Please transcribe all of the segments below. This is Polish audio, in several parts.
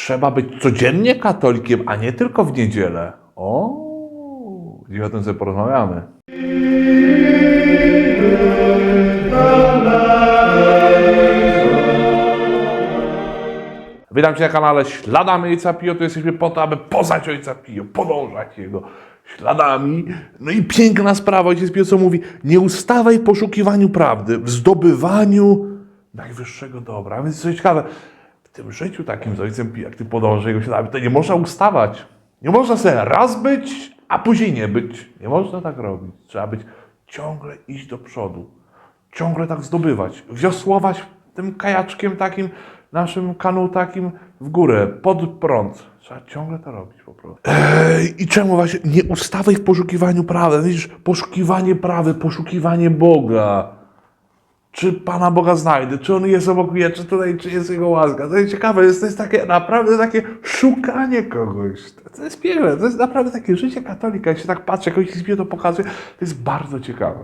trzeba być codziennie katolikiem, a nie tylko w niedzielę. O, dziś o tym sobie porozmawiamy. Witam Cię na kanale Śladami Ojca Pio. Tu jesteśmy po to, aby poznać Ojca Pio, podążać Jego śladami. No i piękna sprawa, Ojciec Pio co mówi, nie ustawaj w poszukiwaniu prawdy, w zdobywaniu najwyższego dobra. A więc co ciekawe, w tym życiu takim z Ojcem jak Ty podążasz Jego śladami, to nie można ustawać. Nie można sobie raz być, a później nie być. Nie można tak robić. Trzeba być ciągle iść do przodu ciągle tak zdobywać, wiosłować tym kajaczkiem takim, naszym kanu takim w górę, pod prąd. Trzeba ciągle to robić po prostu. Ej, I czemu właśnie nie ustawaj w poszukiwaniu prawdy? Widzisz, poszukiwanie prawdy, poszukiwanie Boga. Czy Pana Boga znajdę? Czy On jest obok mnie? Czy tutaj, czy jest Jego łaska? To jest ciekawe, jest, to jest takie naprawdę takie szukanie kogoś. To, jest piękne, to jest naprawdę takie życie katolika. Jak się tak patrzy, jak Ojciec Pio to pokazuje, to jest bardzo ciekawe.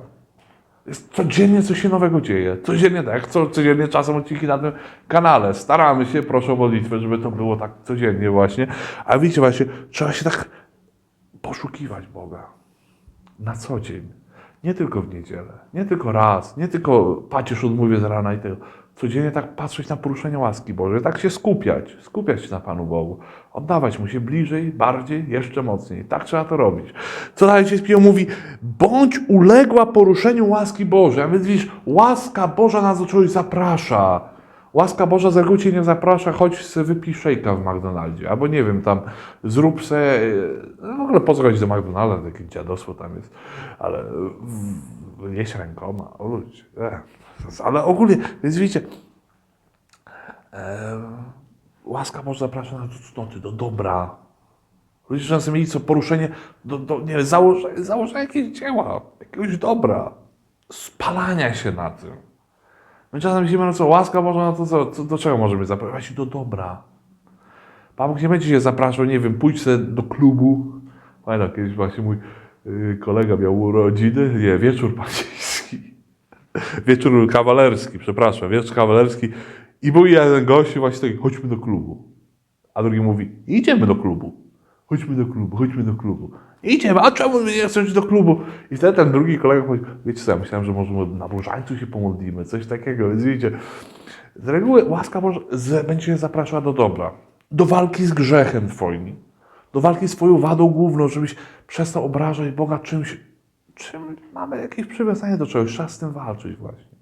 Jest codziennie coś się nowego dzieje. Codziennie tak, co, codziennie czasem odcinki na tym kanale. Staramy się, proszę o modlitwę, żeby to było tak codziennie właśnie. A widzicie właśnie, trzeba się tak poszukiwać Boga. Na co dzień. Nie tylko w niedzielę, nie tylko raz, nie tylko pacierz odmówię z rana i tego. Codziennie tak patrzeć na poruszenie łaski Bożej, tak się skupiać, skupiać się na Panu Bogu, oddawać Mu się bliżej, bardziej, jeszcze mocniej. Tak trzeba to robić. Co dalej się Pio mówi? Bądź uległa poruszeniu łaski Bożej. A więc widzisz, łaska Boża nas do czegoś zaprasza. Łaska Boża z reguły cię nie zaprasza, chodź se wypij szejka w McDonaldzie. Albo nie wiem, tam zrób se... No w ogóle po do McDonalda, takie dziadostwo tam jest. Ale jeść rękoma, o ludzie. E. Ale ogólnie, więc widzicie, e, łaska Boża zaprasza nas do cnoty, do dobra. Ludzie czasem mieli co poruszenie, do, do, nie wiem, założa, założa jakieś dzieła, jakiegoś dobra, spalania się na tym. My czasem myślimy, no co, łaska Boża, no to co, co do czego możemy zapraszać? Do dobra. Pan Bóg nie będzie się zapraszał, nie wiem, pójdź sobie do klubu. Pamiętam, kiedyś właśnie mój y, kolega miał urodziny, nie, wieczór pański. Wieczór kawalerski, przepraszam, wieczór kawalerski. I był jeden gość właśnie taki, chodźmy do klubu. A drugi mówi, idziemy do klubu. Chodźmy do klubu, chodźmy do klubu. Idziemy, a czemu nie iść do klubu? I wtedy ten drugi kolega powiedział, wiecie co, ja myślałem, że może na różańcu się pomodlimy, coś takiego, więc widzicie. Z reguły łaska Boża będzie cię zapraszała do dobra, do walki z grzechem twoim, do walki z twoją wadą główną, żebyś przestał obrażać Boga czymś, czym mamy jakieś przywiązanie do czegoś, trzeba z tym walczyć właśnie.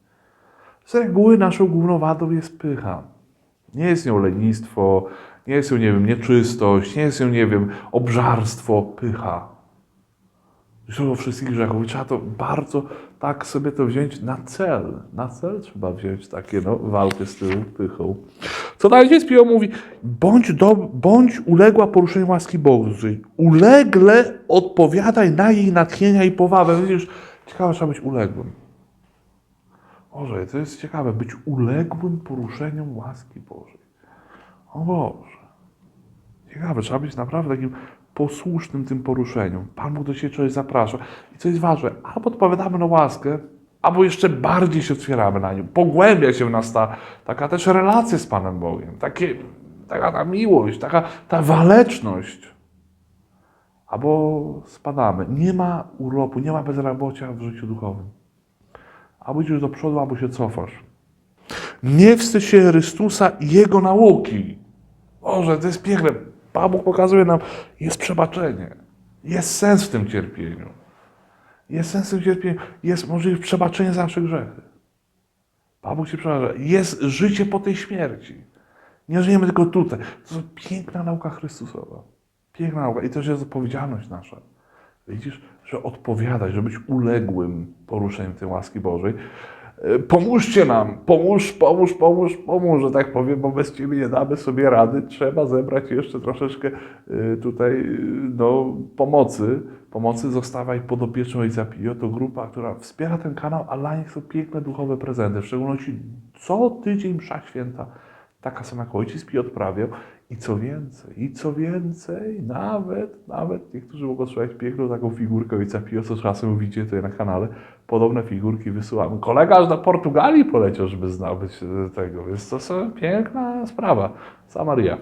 Z reguły naszą główną wadą jest pycha. Nie jest nią lenistwo, nie jest nią, nie wiem, nieczystość, nie jest nią, nie wiem, obżarstwo, pycha. Źródło wszystkich grzechów. I trzeba to bardzo tak sobie to wziąć na cel. Na cel trzeba wziąć takie, no, walkę z tą pychą. Co dalej jest Pio mówi? Bądź, do, bądź uległa poruszeniu łaski Bożej. Ulegle odpowiadaj na jej natchnienia i powabę. Widzisz, ciekawe, trzeba być uległym. Boże, to jest ciekawe, być uległym poruszeniom łaski Bożej. O Boże. Ciekawe, trzeba być naprawdę takim posłusznym tym poruszeniom. Pan Bóg do siebie czegoś zaprasza. I co jest ważne, albo odpowiadamy na łaskę, albo jeszcze bardziej się otwieramy na nią. Pogłębia się w nas ta taka też relacja z Panem Bogiem. Takie, taka ta miłość, taka ta waleczność. Albo spadamy. Nie ma urlopu, nie ma bezrobocia w życiu duchowym. Albo idziesz do przodu, albo się cofasz. Nie wstydź się Chrystusa i Jego nauki. Boże, to jest piękne. Pan Bóg pokazuje nam, jest przebaczenie. Jest sens w tym cierpieniu. Jest sens w tym cierpieniu. Jest możliwe przebaczenie za nasze grzechy. Pan Bóg się przebacza. Jest życie po tej śmierci. Nie żyjemy tylko tutaj. To jest piękna nauka Chrystusowa. Piękna nauka. I to jest odpowiedzialność nasza. Widzisz, że odpowiadać, że być uległym poruszeniem tej łaski Bożej. E, Pomóżcie nam, pomóż, pomóż, pomóż, pomóż, że tak powiem, bo bez Ciebie nie damy sobie rady. Trzeba zebrać jeszcze troszeczkę e, tutaj e, no, pomocy. Pomocy zostawaj pod opieczą Ojca Pio. To grupa, która wspiera ten kanał, a dla nich są piękne duchowe prezenty. W szczególności co tydzień msza święta taka sama jak ojciec Pio odprawiał. I co więcej, i co więcej, nawet, nawet niektórzy mogą słuchać piękną taką figurkę ojca Pio, co czasem widzicie tutaj na kanale. Podobne figurki wysyłamy. Kolega aż do Portugalii poleciał, żeby znał być e, tego, więc to są piękna sprawa. Samaria.